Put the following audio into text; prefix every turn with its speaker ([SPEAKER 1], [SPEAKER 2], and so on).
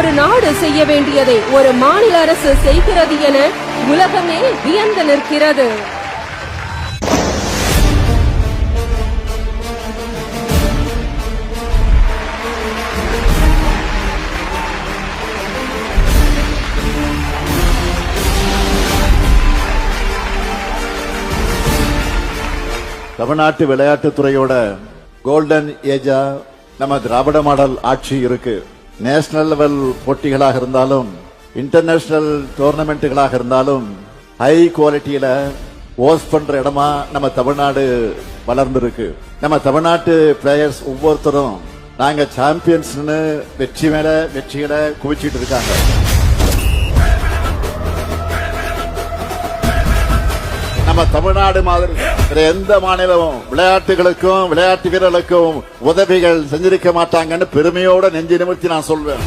[SPEAKER 1] ஒரு நாடு செய்ய வேண்டியதை ஒரு மாநில அரசு செய்கிறது என உலகமே வியந்து நிற்கிறது.
[SPEAKER 2] தமிழ்நாட்டு விளையாட்டுத்துறையோட கோல்டன் ஏஜா நம்ம திராவிட மாடல் ஆட்சி இருக்கு. நேஷனல் லெவல் போட்டிகளாக இருந்தாலும் இன்டர்நேஷனல் டோர்னமெண்ட்டுகளாக இருந்தாலும் ஹை குவாலிட்டியில ஓஸ் பண்ற இடமா நம்ம தமிழ்நாடு வளர்ந்துருக்கு. நம்ம தமிழ்நாட்டு பிளேயர்ஸ் ஒவ்வொருத்தரும் நாங்க சாம்பியன்ஸ்னு வெற்றி மேல வெற்றிகளை குவிச்சிட்டு இருக்காங்க. நம்ம தமிழ்நாடு மாதிரி வேற எந்த மாநிலமும் விளையாட்டுகளுக்கும் விளையாட்டு வீரர்களுக்கும் உதவிகள் செஞ்சிருக்க மாட்டாங்கன்னு பெருமையோட நெஞ்சு நிமிர்த்தி நான் சொல்வேன்.